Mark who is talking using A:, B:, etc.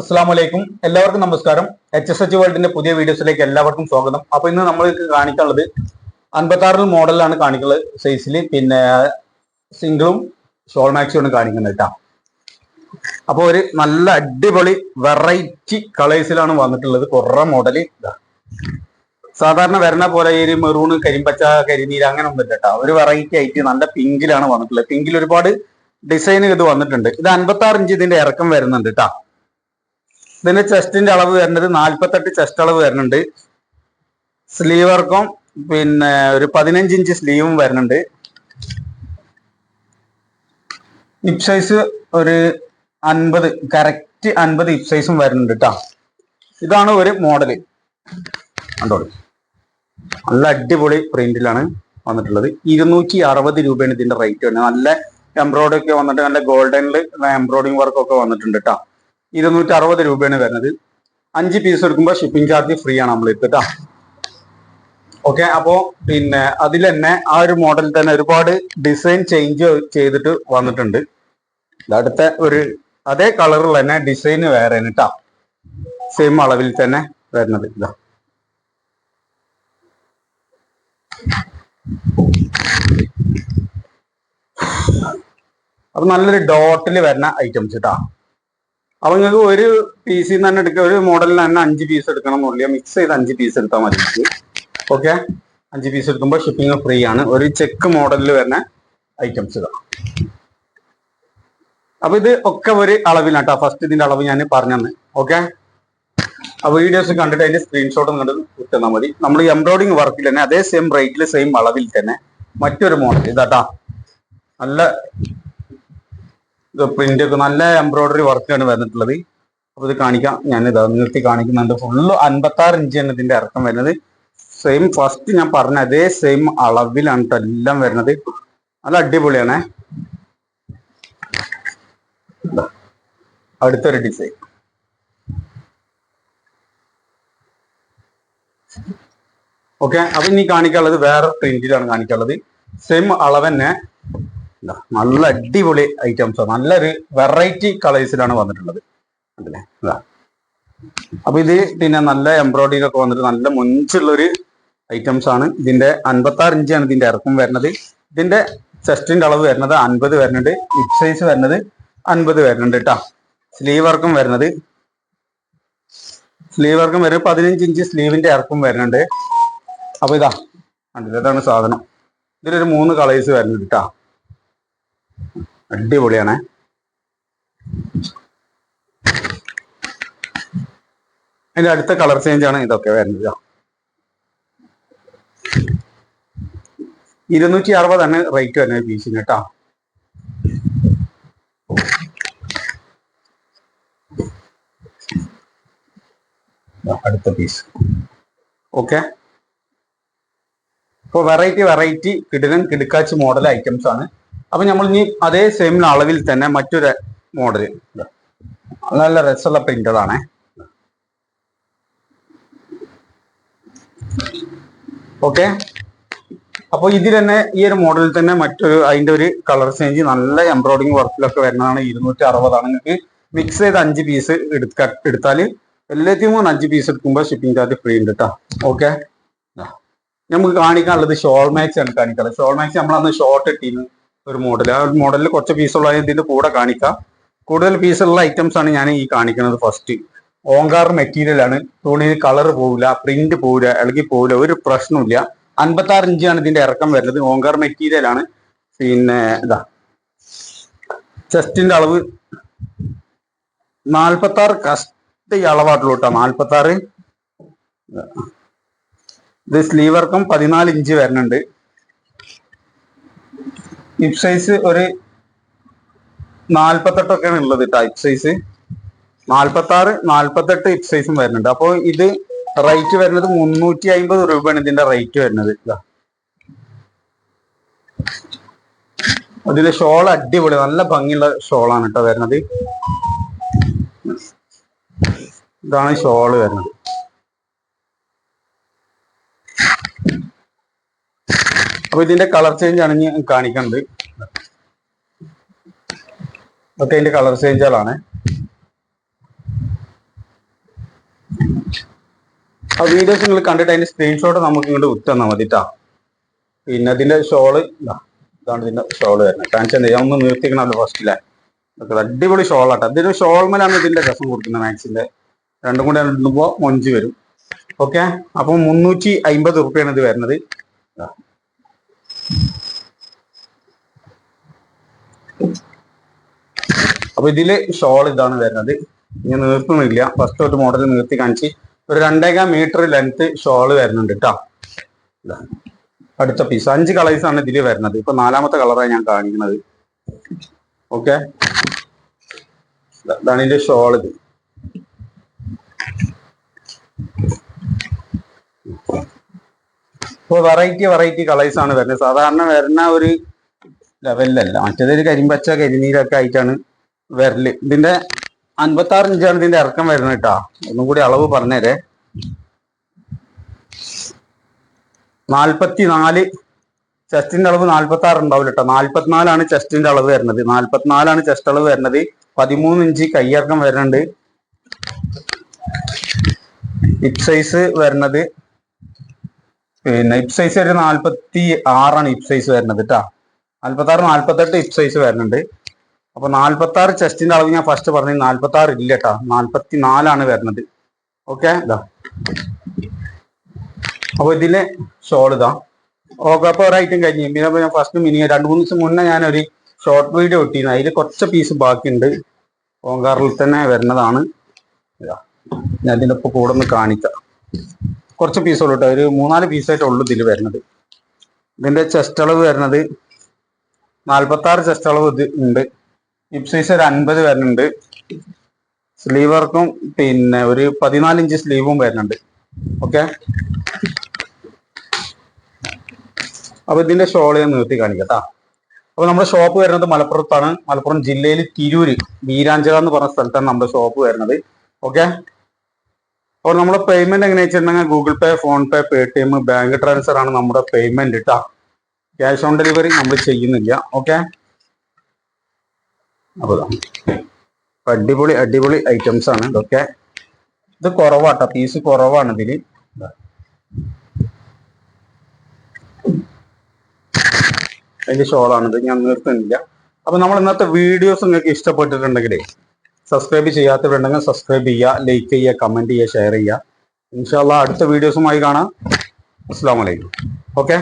A: അസ്സാം വലൈക്കും എല്ലാവർക്കും നമസ്കാരം. എച്ച് എസ് എച്ച് വേൾഡിന്റെ പുതിയ വീഡിയോസിലേക്ക് എല്ലാവർക്കും സ്വാഗതം. അപ്പൊ ഇന്ന് നമ്മൾ കാണിക്കാനുള്ളത് അൻപത്തി ആറിൽ മോഡലാണ് കാണിക്കുന്നത് സൈസിൽ പിന്നെ സിംഗിളും ഷോൾ മാക്സും കാണിക്കുന്നത് കേട്ടോ. അപ്പൊ ഒരു നല്ല അടിപൊളി വെറൈറ്റി കളേഴ്സിലാണ് വന്നിട്ടുള്ളത്. കുറേ മോഡൽ സാധാരണ വരണ പോലെ ഈ മെറൂണ് കരിമ്പച്ച കരിനീര് അങ്ങനെ ഒന്നും കേട്ടോ. ഒരു വെറൈറ്റി ആയിട്ട് നല്ല പിങ്കിലാണ് വന്നിട്ടുള്ളത്. പിങ്കിൽ ഒരുപാട് ഡിസൈൻ ഇത് വന്നിട്ടുണ്ട്. ഇത് അൻപത്തി ഇഞ്ച് ഇതിന്റെ ഇറക്കം വരുന്നുണ്ട് കേട്ടോ. ഇതിന്റെ ചെസ്റ്റിന്റെ അളവ് വരുന്നത് നാൽപ്പത്തെട്ട് ചെസ്റ്റ് അളവ് വരുന്നുണ്ട്. സ്ലീവ് വർക്കും പിന്നെ ഒരു പതിനഞ്ച് ഇഞ്ച് സ്ലീവും വരുന്നുണ്ട്. ഹിപ് സൈസ് ഒരു അൻപത് കറക്റ്റ് അൻപത് ഹിപ് സൈസും വരുന്നുണ്ട് കേട്ടോ ഇതാണ് ഒരു മോഡൽ. കണ്ടോളൂ നല്ല അടിപൊളി പ്രിന്റിലാണ് വന്നിട്ടുള്ളത്. ഇരുന്നൂറ്റി അറുപത് രൂപയാണ് ഇതിന്റെ റേറ്റ് വരുന്നത്. നല്ല എംബ്രോയിഡറി ഒക്കെ വന്നിട്ട് നല്ല ഗോൾഡനിൽ എംബ്രോയിഡിങ് വർക്ക് ഒക്കെ വന്നിട്ടുണ്ട് കേട്ടോ ഇരുന്നൂറ്റി അറുപത് രൂപയാണ് വരുന്നത്. അഞ്ച് പീസ് എടുക്കുമ്പോൾ ഷിപ്പിംഗ് ചാർജ് ഫ്രീ ആണ് നമ്മൾ കേട്ടോ ഓക്കെ അപ്പോ പിന്നെ അതിൽ തന്നെ ആ ഒരു മോഡലിൽ തന്നെ ഒരുപാട് ഡിസൈൻ ചേഞ്ച് ചെയ്തിട്ട് വന്നിട്ടുണ്ട്. അടുത്ത ഒരു അതേ കളറിൽ തന്നെ ഡിസൈൻ വേറെ കേട്ടാ സെയിം അളവിൽ തന്നെ വരുന്നത് ഇതാ. അപ്പൊ നല്ലൊരു ഡോട്ടിൽ വരുന്ന ഐറ്റംസ് കേട്ടോ അപ്പൊ നിങ്ങൾക്ക് ഒരു പീസിൽ തന്നെ എടുക്കുക ഒരു മോഡലിൽ തന്നെ അഞ്ച് പീസ് എടുക്കണം എന്നുള്ള മിക്സ് ചെയ്ത് അഞ്ച് പീസ് എടുത്താൽ മതി ഓക്കെ അഞ്ച് പീസ് എടുക്കുമ്പോൾ ഷിപ്പിംഗ് ഫ്രീ ആണ്. ഒരു ചെക്ക് മോഡലിൽ വരുന്ന ഐറ്റംസ് ഇതാ. അപ്പൊ ഇത് ഒക്കെ ഒരു അളവിലാട്ടോ. ഫസ്റ്റ് ഇതിന്റെ അളവ് ഞാൻ പറഞ്ഞു ഓക്കെ ആ വീഡിയോസ് കണ്ടിട്ട് അതിന്റെ സ്ക്രീൻഷോട്ട് കണ്ട് കിട്ടുന്നാൽ മതി. നമ്മൾ എംബ്രോയിഡിങ് വർക്കിൽ തന്നെ അതേ സെയിം റേറ്റിൽ സെയിം അളവിൽ തന്നെ മറ്റൊരു മോഡൽ ഇതാട്ടാ നല്ല പ്രിന്റ് ഒക്കെ നല്ല എംബ്രോയിഡറി വർക്കാണ് വന്നിട്ടുള്ളത്. അപ്പൊ ഇത് കാണിക്കാം. ഞാൻ ഇത് നിർത്തി കാണിക്കുന്നുണ്ട്. ഫുള്ള് അൻപത്തി ആറ് ഇഞ്ച് ആണ് ഇതിന്റെ ഇറക്കം വരുന്നത്. സെയിം ഫസ്റ്റ് ഞാൻ പറഞ്ഞ അതേ സെയിം അളവിലാണ് എല്ലാം വരുന്നത്. നല്ല അടിപൊളിയാണേ. അടുത്തൊരു ഡിസൈൻ ഓക്കെ അപ്പൊ ഇനി കാണിക്കാനുള്ളത് വേറെ പ്രിന്റിലാണ് കാണിക്കാനുള്ളത്. സെയിം അളവ് തന്നെ. നല്ല അടിപൊളി ഐറ്റംസ് നല്ലൊരു വെറൈറ്റി കളേഴ്സിലാണ് വന്നിട്ടുള്ളത്. ഇതാ. അപ്പൊ ഇത് പിന്നെ നല്ല എംബ്രോയിഡറി ഒക്കെ വന്നിട്ട് നല്ല മുഞ്ചുള്ളൊരു ഐറ്റംസ് ആണ്. ഇതിന്റെ അൻപത്തി ആറ് ഇഞ്ചാണ് ഇതിന്റെ ഇറക്കം വരുന്നത്. ഇതിന്റെ ചെസ്റ്റിന്റെ അളവ് വരുന്നത് അൻപത് വരുന്നുണ്ട്. ഹിപ് സൈസ് വരുന്നത് അൻപത് വരുന്നുണ്ട് കേട്ടോ സ്ലീവ് വർക്കും വരുന്നത്. സ്ലീവ് വർക്കും വരുന്നത് പതിനഞ്ച് ഇഞ്ച് സ്ലീവിന്റെ ഇറക്കും വരുന്നുണ്ട്. അപ്പൊ ഇതാ. ഇതാണ് സാധനം. ഇതിലൊരു മൂന്ന് കളേഴ്സ് വരുന്നുണ്ട് കേട്ടോ അടിപൊളിയാണ്. അതിന്റെ അടുത്ത കളർ ചേഞ്ച് ആണ് ഇതൊക്കെ വരുന്നത്. ഇരുന്നൂറ്റി അറുപതാണ് റേറ്റ് വരുന്നത് പീസിന് കേട്ടോ അടുത്ത പീസ് ഓക്കെ ഇപ്പൊ വെറൈറ്റി വെറൈറ്റി കിടിലൻ കിടുക്കാച്ച് മോഡൽ ഐറ്റംസ് ആണ്. അപ്പൊ നമ്മൾ ഇനി അതേ സെയിം അളവിൽ തന്നെ മറ്റൊരു മോഡൽ നല്ല രസമുള്ള ആണേ ഓക്കെ അപ്പോൾ ഇതിൽ തന്നെ ഈ ഒരു മോഡലിൽ തന്നെ മറ്റൊരു അതിന്റെ ഒരു കളർ ചേഞ്ച് നല്ല എംബ്രോയിഡിങ് വർക്കിലൊക്കെ വരുന്നതാണ് ഇരുന്നൂറ്റി അറുപതാണ് നിങ്ങൾക്ക് മിക്സ് ചെയ്ത് അഞ്ച് പീസ് എടുത്താൽ എല്ലാത്തിനും മൂന്ന് അഞ്ച് പീസ് എടുക്കുമ്പോൾ ഷിപ്പിംഗ് ചാർജ് ഫ്രീ ഉണ്ട് കേട്ടോ ഓക്കെ നമുക്ക് കാണിക്കാനുള്ളത് ഷോൾ മാക്സ് ആണ് കാണിക്കാറ് ഷോൾ മാക്സ് നമ്മൾ അന്ന് ഷോർട്ട് ഇട്ടിരുന്നു. ഒരു മോഡൽ ആ ഒരു മോഡലിൽ കുറച്ച് പീസുള്ള ഇതിന്റെ കൂടെ കാണിക്കാം. കൂടുതൽ പീസുള്ള ഐറ്റംസ് ആണ് ഞാൻ ഈ കാണിക്കുന്നത് ഫസ്റ്റ് ഓങ്കാർ മെറ്റീരിയൽ ആണ്. തുണിയിൽ കളർ പോവില്ല പ്രിന്റ് പോവില്ല ഇളകി പോവില്ല ഒരു പ്രശ്നമില്ല അൻപത്തി ആറ് ഇഞ്ചാണ് ഇതിന്റെ ഇറക്കം വരുന്നത്. ഓങ്കാർ മെറ്റീരിയൽ ആണ്. പിന്നെ ഇതാ. ചെസ്റ്റിന്റെ അളവ് നാൽപ്പത്തി ആറ് കസ്റ്റ് അളവാട്ടുള്ളൂ കേട്ടോ നാൽപ്പത്തി ആറ് ഇത് സ്ലീവർക്കും പതിനാല് ഇഞ്ച് വരുന്നുണ്ട്. ഹിപ് സൈസ് ഒരു നാൽപ്പത്തെട്ടൊക്കെയാണ് ഉള്ളത് ഹിപ് സൈസ് നാൽപ്പത്തി ആറ് നാൽപ്പത്തെട്ട് ഹിപ് സൈസും വരുന്നുണ്ട്. അപ്പോൾ ഇത് റേറ്റ് വരുന്നത് മുന്നൂറ്റി അമ്പത് രൂപയാണ് ഇതിന്റെ റേറ്റ് വരുന്നത് അതിൽ ഷോൾ അടിപൊളി നല്ല ഭംഗിയുള്ള ഷോളാണ് കേട്ടോ വരുന്നത്. ഇതാണ് ഷോൾ വരുന്നത്. അപ്പൊ ഇതിന്റെ കളർ ചേഞ്ച് ആണ് ഞാൻ കാണിക്കുന്നത് ഇതൊക്കെ ഇതിന്റെ കളർ ചേഞ്ചുകളാണ് ആ വീഡിയോസ് നിങ്ങൾ കണ്ടിട്ട് അതിന്റെ സ്ക്രീൻഷോട്ട് നമുക്ക് ഇങ്ങോട്ട് വിട്ടുതന്നാൽ മതിട്ടാ പിന്നെ അതിന്റെ ഷോൾ ഇതാണ് ഇതിന്റെ ഷോൾ വരുന്നത്. കാണിച്ചാൽ ഞാൻ ഒന്ന് നിർത്തിക്കണല്ലോ ഫസ്റ്റിലെ അടിപൊളി ഷോളാട്ടോ അതിന്റെ ഷോൾമലാണ് ഇതിന്റെ രസം കൊടുക്കുന്നത് മാക്സിന്റെ. രണ്ടും കൂടെ രണ്ടുമ്പോ മൊഞ്ച് വരും. ഓക്കെ അപ്പൊ മുന്നൂറ്റി അമ്പത് ഇത് വരുന്നത്. അപ്പൊ ഇതിൽ ഷോൾ ഇതാണ് വരുന്നത്. ഞാൻ നിർത്തുന്നില്ല. ഫസ്റ്റ് ഒരു മോഡൽ നിർത്തി കാണിച്ച്. ഒരു രണ്ടേകാൽ മീറ്റർ ലെങ്ത് ഷോൾ വരുന്നുണ്ട് കേട്ടോ അടുത്ത പീസ് അഞ്ച് കളേഴ്സ് ആണ് ഇതിൽ വരുന്നത്. ഇപ്പൊ നാലാമത്തെ കളറാണ് ഞാൻ കാണിക്കുന്നത്. ഓക്കെ ഇതാണ് ഇതിന്റെ ഷോൾ ഇത്. ഇപ്പൊ വെറൈറ്റി വെറൈറ്റി കളേഴ്സ് ആണ് വരുന്നത്. സാധാരണ വരുന്ന ഒരു ലെവലിലല്ല. മറ്റേത് ഒരു കരിമ്പച്ച കരിനീരൊക്കെ ആയിട്ടാണ് വരൽ. ഇതിന്റെ അൻപത്തി ആറ് ഇഞ്ചാണ് ഇതിന്റെ ഇറക്കം വരുന്നത് കേട്ടാ. ഒന്നും കൂടി അളവ് പറഞ്ഞേരെ. നാൽപ്പത്തി നാല് ചെസ്റ്റിന്റെ അളവ് നാൽപ്പത്തി ആറ് ഉണ്ടാവില്ല കേട്ടോ. നാൽപ്പത്തിനാലാണ് ചെസ്റ്റിന്റെ അളവ് വരുന്നത്. നാൽപ്പത്തിനാലാണ് ചെസ്റ്റ് അളവ് വരുന്നത്. പതിമൂന്ന് ഇഞ്ച് കയ്യിറക്കം വരുന്നുണ്ട്. ഹിപ് സൈസ് വരുന്നത് പിന്നെ ഹിപ് സൈസ് ഒരു നാൽപ്പത്തി ആറാണ് ഹിപ് സൈസ് വരുന്നത് കേട്ടോ. നാൽപ്പത്തി ആറ് നാൽപ്പത്തെട്ട് ഹിപ് സൈസ് വരുന്നുണ്ട്. അപ്പോൾ നാൽപ്പത്തി ആറ് ചെസ്റ്റിന്റെ അളവ് ഞാൻ ഫസ്റ്റ് പറഞ്ഞു നാൽപ്പത്തി ആറ് ഇല്ല കേട്ടോ നാൽപ്പത്തി നാലാണ് വരുന്നത്. ഓക്കെ ഇതാ. അപ്പൊ ഇതിലെ ഷോൾ ഓക്കെ അപ്പോൾ ഒരൈറ്റം കഴിഞ്ഞു. പിന്നെ ഞാൻ ഫസ്റ്റ് മിനി രണ്ട് മൂന്ന് ദിവസം മുന്നേ ഞാനൊരു ഷോർട്ട് വീഡിയോ ഇട്ടിരുന്നു. അതിൽ കുറച്ച് പീസ് ബാക്കിയുണ്ട്. ഓങ്കാറിൽ തന്നെ വരുന്നതാണ്. ഞാൻ ഇതിന്റെ ഒപ്പം കൂടെ ഒന്ന് കാണിക്കാം. കുറച്ച് പീസുള്ളൂ കേട്ടോ ഒരു മൂന്നാൽ പീസായിട്ടുള്ളൂ ഇതിൽ വരുന്നത്. ഇതിന്റെ ചെസ്റ്റ് അളവ് വരുന്നത് നാൽപ്പത്തി ആറ് ചെസ്റ്റ് അളവ് ഇത് ഉണ്ട്. ഹിപ് സൈസ് ഒരു അൻപത് വരുന്നുണ്ട്. സ്ലീവ് വർക്കും പിന്നെ ഒരു പതിനാല് ഇഞ്ച് സ്ലീവും വരുന്നുണ്ട്. ഓക്കെ അപ്പൊ ഇതിന്റെ ഷോൾ ഞാൻ നിർത്തി കാണിക്കട്ടാ അപ്പൊ നമ്മുടെ ഷോപ്പ് വരുന്നത് മലപ്പുറത്താണ്. മലപ്പുറം ജില്ലയിൽ തിരൂര് വീരാഞ്ചക എന്ന് പറഞ്ഞ സ്ഥലത്താണ് നമ്മുടെ ഷോപ്പ് വരുന്നത്. ഓക്കെ അപ്പോൾ നമ്മുടെ പേയ്മെന്റ് എങ്ങനെയാ വെച്ചിട്ടുണ്ടെങ്കിൽ Google Pay PhonePe Paytm bank transfer ആണ് നമ്മുടെ പേയ്മെന്റ് കേട്ടാ ക്യാഷ് ഓൺ ഡെലിവറി നമ്മൾ ചെയ്യുന്നില്ല. ഓക്കെ? അപ്പോൾ അടിപൊളി അടിപൊളി ഐറ്റംസ് ആണ്. ഇതൊക്കെ ഇത് കുറവാട്ടോ. പീസ് കുറവാണ് ഇതിൽ അതിന്റെ ഷോളാണ്. ഇത് ഞാൻ നിർത്തുന്നില്ല. അപ്പൊ നമ്മൾ ഇന്നത്തെ വീഡിയോസ് നിങ്ങൾക്ക് ഇഷ്ടപ്പെട്ടിട്ടുണ്ടെങ്കിൽ സബ്സ്ക്രൈബ് ചെയ്യാത്തവരുണ്ടെങ്കിൽ സബ്സ്ക്രൈബ് ചെയ്യുക ലൈക്ക് ചെയ്യുക കമന്റ് ചെയ്യുക ഷെയർ ചെയ്യുക. ഇൻഷാല്ല അടുത്ത വീഡിയോസുമായി കാണാം. അസ്സാം വലൈക്കും ഓക്കെ?